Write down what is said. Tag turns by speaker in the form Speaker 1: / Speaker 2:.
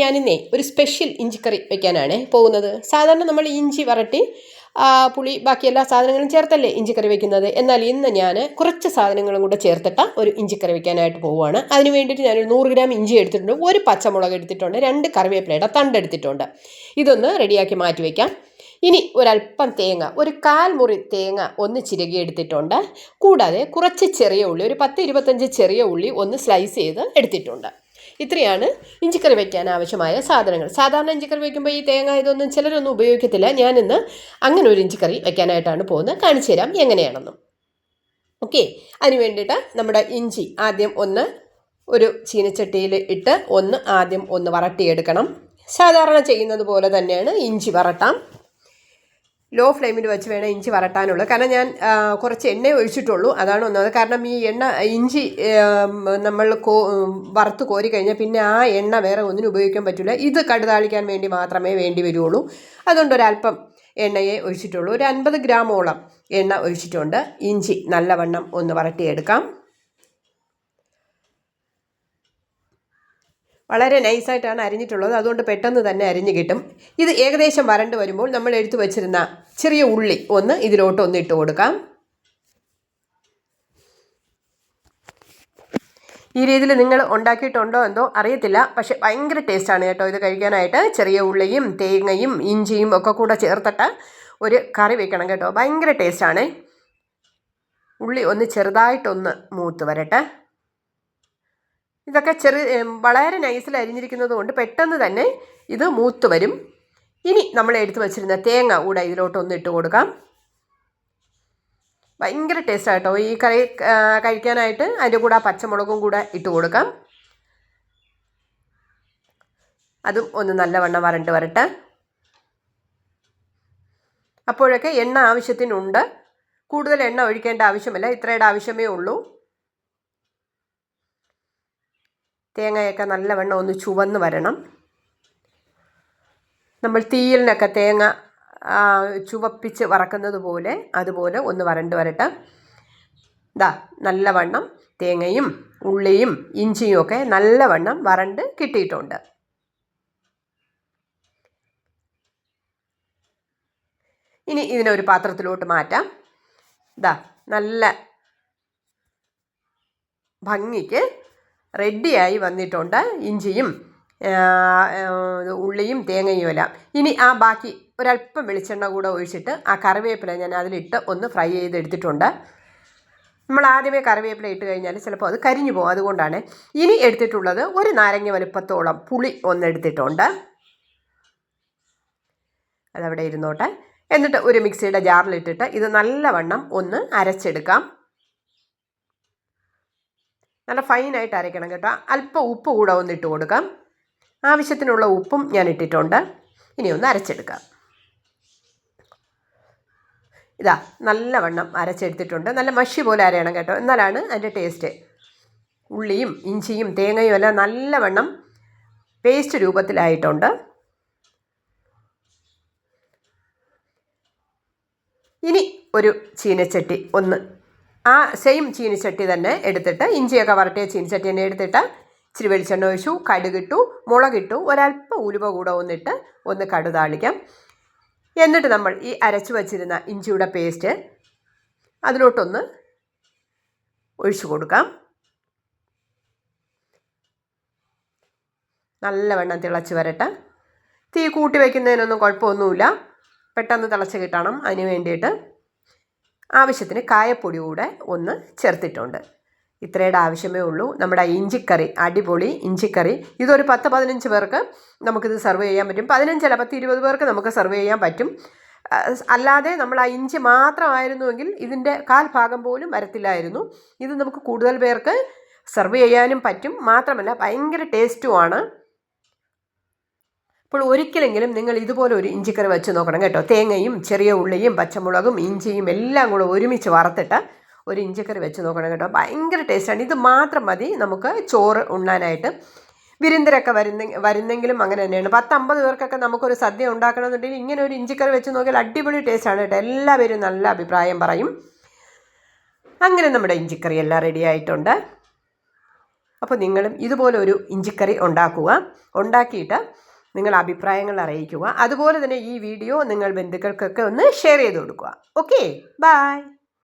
Speaker 1: ഞാനിന്നേ ഒരു സ്പെഷ്യൽ ഇഞ്ചിക്കറി വെക്കാനാണ് പോകുന്നത്. സാധാരണ നമ്മൾ ഇഞ്ചി വരട്ടി പുളി ബാക്കി എല്ലാ സാധനങ്ങളും ചേർത്തല്ലേ ഇഞ്ചിക്കറി വെക്കുന്നത്? എന്നാൽ ഇന്ന് ഞാൻ കുറച്ച് സാധനങ്ങളും കൂടെ ചേർത്തിട്ട ഒരു ഇഞ്ചിക്കറി വെക്കാനായിട്ട് പോവുകയാണ്. അതിന് വേണ്ടിയിട്ട് ഞാനൊരു നൂറ് ഗ്രാം ഇഞ്ചി എടുത്തിട്ടുണ്ട്. ഒരു പച്ചമുളക് എടുത്തിട്ടുണ്ട്. രണ്ട് കറിവേപ്പിലയുടെ തണ്ട് എടുത്തിട്ടുണ്ട്. ഇതൊന്ന് റെഡിയാക്കി മാറ്റി വയ്ക്കാം ഇനി ഒരല്പം തേങ്ങ ഒരു കാൽ മുറി തേങ്ങ ഒന്ന് ചിരകി എടുത്തിട്ടുണ്ട്. കൂടാതെ കുറച്ച് ചെറിയ ഉള്ളി ഒരു പത്ത് ഇരുപത്തഞ്ച് ചെറിയ ഉള്ളി ഒന്ന് സ്ലൈസ് ചെയ്ത് എടുത്തിട്ടുണ്ട്. ഇത്രയാണ് ഇഞ്ചിക്കറി വയ്ക്കാൻ ആവശ്യമായ സാധനങ്ങൾ. സാധാരണ ഇഞ്ചിക്കറി വയ്ക്കുമ്പോൾ ഈ തേങ്ങ ഇതൊന്നും ചിലരൊന്നും ഉപയോഗിക്കത്തില്ല. ഞാനിന്ന് അങ്ങനെ ഒരു ഇഞ്ചിക്കറി വയ്ക്കാനായിട്ടാണ് പോകുന്നത്. കാണിച്ചു തരാം എങ്ങനെയാണെന്നും. ഓക്കെ. അതിന് വേണ്ടിയിട്ട് നമ്മുടെ ഇഞ്ചി ആദ്യം ഒന്ന് ഒരു ചീനച്ചട്ടിയിൽ ഇട്ട് ഒന്ന് ആദ്യം ഒന്ന് വറട്ടിയെടുക്കണം സാധാരണ ചെയ്യുന്നത് പോലെ തന്നെയാണ് ഇഞ്ചി വറട്ടാം ലോ ഫ്ലെയിമിൽ വെച്ച് വേണം ഇഞ്ചി വരട്ടാനുള്ളത്. കാരണം ഞാൻ കുറച്ച് എണ്ണ ഒഴിച്ചിട്ടുള്ളൂ. അതാണ് ഒന്നത് കാരണം ഈ എണ്ണ ഇഞ്ചി നമ്മൾ കോ വറുത്ത് കോരി കഴിഞ്ഞാൽ പിന്നെ ആ എണ്ണ വേറെ ഒന്നിനും ഉപയോഗിക്കാൻ പറ്റില്ല. ഇത് കടുതാളിക്കാൻ വേണ്ടി മാത്രമേ വേണ്ടി വരുള്ളൂ. അതുകൊണ്ട് ഒരല്പം എണ്ണയെ ഒഴിച്ചിട്ടുള്ളൂ. ഒരു അൻപത് ഗ്രാമോളം എണ്ണ ഒഴിച്ചിട്ടുണ്ട്. ഇഞ്ചി നല്ലവണ്ണം ഒന്ന് വരട്ടിയെടുക്കാം. വളരെ നൈസായിട്ടാണ് അരിഞ്ഞിട്ടുള്ളത്. അതുകൊണ്ട് പെട്ടെന്ന് തന്നെ അരിഞ്ഞ് കിട്ടും. ഇത് ഏകദേശം വരണ്ട് വരുമ്പോൾ നമ്മൾ എടുത്തു വച്ചിരുന്ന ചെറിയ ഉള്ളി ഒന്ന് ഇതിലോട്ട് ഒന്ന് ഇട്ട് കൊടുക്കാം. ഈ രീതിയിൽ നിങ്ങൾ ഉണ്ടാക്കിയിട്ടുണ്ടോ എന്തോ അറിയത്തില്ല. പക്ഷേ ഭയങ്കര ടേസ്റ്റാണ് കേട്ടോ ഇത് കഴിക്കാനായിട്ട്. ചെറിയ ഉള്ളിയും തേങ്ങയും ഇഞ്ചിയും ഒക്കെ കൂടെ ചേർത്തിട്ട് ഒരു കറി വെക്കണം കേട്ടോ. ഭയങ്കര ടേസ്റ്റാണ് ഉള്ളി ഒന്ന് ചെറുതായിട്ടൊന്ന് മൂത്ത് വരട്ടെ. ഇതൊക്കെ ചെറു വളരെ നൈസിൽ അരിഞ്ഞിരിക്കുന്നത് കൊണ്ട് പെട്ടെന്ന് തന്നെ ഇത് മൂത്ത് വരും. ഇനി നമ്മൾ എടുത്തു വച്ചിരുന്ന തേങ്ങ കൂടെ ഇതിലോട്ടൊന്ന് ഇട്ട് കൊടുക്കാം. ഭയങ്കര ടേസ്റ്റാണ് കേട്ടോ ഈ കറി കഴിക്കാനായിട്ട് അതിന്റെ കൂടെ പച്ചമുളകും കൂടെ ഇട്ട് കൊടുക്കാം. അതും ഒന്ന് നല്ലവണ്ണം വരണ്ട് വരട്ടെ. അപ്പോഴൊക്കെ എണ്ണ ആവശ്യത്തിനുണ്ട്. കൂടുതൽ എണ്ണ ഒഴിക്കേണ്ട ആവശ്യമില്ല. ഇത്രയുടെ ആവശ്യമേ ഉള്ളൂ. തേങ്ങയൊക്കെ നല്ലവണ്ണം ഒന്ന് ചുവന്ന് വരണം. നമ്മൾ തീയലിനൊക്കെ തേങ്ങ ചുവപ്പിച്ച് വറക്കുന്നത് പോലെ അതുപോലെ ഒന്ന് വരണ്ട് വരട്ടെ. ദാ നല്ലവണ്ണം തേങ്ങയും ഉള്ളിയും ഇഞ്ചിയും ഒക്കെ നല്ലവണ്ണം വരണ്ട് കിട്ടിയിട്ടുണ്ട്. ഇനി ഇതിനെ ഒരു പാത്രത്തിലോട്ട് മാറ്റാം. ദാ നല്ല ഭംഗിക്ക് റെഡിയായി വന്നിട്ടുണ്ട് ഇഞ്ചിയും ഉള്ളിയും തേങ്ങയും എല്ലാം. ഇനി ആ ബാക്കി ഒരല്പം വെളിച്ചെണ്ണ കൂടെ ഒഴിച്ചിട്ട് ആ കറിവേപ്പില ഞാൻ അതിലിട്ട് ഒന്ന് ഫ്രൈ ചെയ്തെടുത്തിട്ടുണ്ട്. നമ്മൾ ആദ്യമേ കറിവേപ്പില ഇട്ട് കഴിഞ്ഞാൽ ചിലപ്പോൾ അത് കരിഞ്ഞു പോകും. അതുകൊണ്ടാണ് ഇനി എടുത്തിട്ടുള്ളത് ഒരു നാരങ്ങ വലുപ്പത്തോളം പുളി ഒന്നെടുത്തിട്ടുണ്ട് അതവിടെ ഇരുന്നോട്ടെ. എന്നിട്ട് ഒരു മിക്സിയുടെ ജാറിലിട്ടിട്ട് ഇത് നല്ലവണ്ണം ഒന്ന് അരച്ചെടുക്കാം. നല്ല ഫൈനായിട്ട് അരയ്ക്കണം കേട്ടോ. അല്പം ഉപ്പ് കൂടെ ഒന്ന് ഇട്ട് കൊടുക്കാം. ആവശ്യത്തിനുള്ള ഉപ്പും ഞാൻ ഇട്ടിട്ടുണ്ട്. ഇനി ഒന്ന് അരച്ചെടുക്കാം. ഇതാ നല്ലവണ്ണം അരച്ചെടുത്തിട്ടുണ്ട്. നല്ല മഷി പോലെ അരയണം കേട്ടോ. എന്നാലാണ് അതിന്റെ ടേസ്റ്റ് ഉള്ളിയും ഇഞ്ചിയും തേങ്ങയും എല്ലാം നല്ലവണ്ണം പേസ്റ്റ് രൂപത്തിലായിട്ടുണ്ട്. ഇനി ഒരു ചീനച്ചട്ടി ഒന്ന് ആ സെയിം ചീനിച്ചട്ടി തന്നെ എടുത്തിട്ട് ഇഞ്ചിയൊക്കെ വരട്ടിയ ചീനിച്ചട്ടി തന്നെ എടുത്തിട്ട് ഇച്ചിരി വെളിച്ചെണ്ണ ഒഴിച്ചു കടുകിട്ടു മുളകിട്ടു ഒരല്പം ഉലുവ കൂടെ ഒന്നിട്ട് ഒന്ന് കടുതാളിക്കാം എന്നിട്ട് നമ്മൾ ഈ അരച്ചു വച്ചിരുന്ന ഇഞ്ചിയുടെ പേസ്റ്റ് അതിലോട്ടൊന്ന് ഒഴിച്ചു കൊടുക്കാം. നല്ലവണ്ണം തിളച്ച് വരട്ടെ. തീ കൂട്ടി വയ്ക്കുന്നതിനൊന്നും കുഴപ്പമൊന്നുമില്ല. പെട്ടെന്ന് തിളച്ച് കിട്ടണം. അതിന് വേണ്ടിയിട്ട് ആവശ്യത്തിന് കായപ്പൊടി കൂടെ ഒന്ന് ചേർത്തിട്ടുണ്ട്. ഇത്രയുടെ ആവശ്യമേ ഉള്ളൂ. നമ്മുടെ ഇഞ്ചിക്കറി അടിപൊളി ഇഞ്ചിക്കറി. ഇതൊരു പത്ത് പതിനഞ്ച് പേർക്ക് നമുക്കിത് സെർവ് ചെയ്യാൻ പറ്റും. പതിനഞ്ചല്ല പത്ത് ഇരുപത് പേർക്ക് നമുക്ക് സെർവ് ചെയ്യാൻ പറ്റും. അല്ലാതെ നമ്മൾ ആ ഇഞ്ചി മാത്രമായിരുന്നുവെങ്കിൽ ഇതിന്റെ കാൽ ഭാഗം പോലും വരത്തില്ലായിരുന്നു. ഇത് നമുക്ക് കൂടുതൽ പേർക്ക് സെർവ് ചെയ്യാനും പറ്റും. മാത്രമല്ല ഭയങ്കര ടേസ്റ്റുമാണ് അപ്പോൾ ഒരിക്കലെങ്കിലും നിങ്ങൾ ഇതുപോലെ ഒരു ഇഞ്ചിക്കറി വെച്ച് നോക്കണം കേട്ടോ. തേങ്ങയും ചെറിയ ഉള്ളിയും പച്ചമുളകും ഇഞ്ചിയും എല്ലാം കൂടെ ഒരുമിച്ച് വറുത്തിട്ട് ഒരു ഇഞ്ചിക്കറി വെച്ച് നോക്കണം കേട്ടോ. ഭയങ്കര ടേസ്റ്റാണ് ഇത് മാത്രം മതി നമുക്ക് ചോറ് ഉണ്ണാനായിട്ട്. വിരുന്നരൊക്കെ വരുന്ന വരുന്നെങ്കിലും അങ്ങനെ തന്നെയാണ്. പത്തമ്പത് പേർക്കൊക്കെ നമുക്കൊരു സദ്യ ഉണ്ടാക്കണമെന്നുണ്ടെങ്കിൽ ഇങ്ങനെ ഒരു ഇഞ്ചിക്കറി വെച്ച് നോക്കിയാൽ അടിപൊളി ടേസ്റ്റാണ് കേട്ടോ. എല്ലാവരും നല്ല അഭിപ്രായം പറയും. അങ്ങനെ നമ്മുടെ ഇഞ്ചിക്കറി എല്ലാം റെഡി ആയിട്ടുണ്ട്. അപ്പോൾ നിങ്ങളും ഇതുപോലെ ഒരു ഇഞ്ചിക്കറി ഉണ്ടാക്കുക. ഉണ്ടാക്കിയിട്ട് നിങ്ങൾ അഭിപ്രായങ്ങൾ അറിയിക്കുക. അതുപോലെ തന്നെ ഈ വീഡിയോ നിങ്ങൾ ബന്ധുക്കൾക്കൊക്കെ ഒന്ന് ഷെയർ ചെയ്ത് കൊടുക്കുക. Okay bye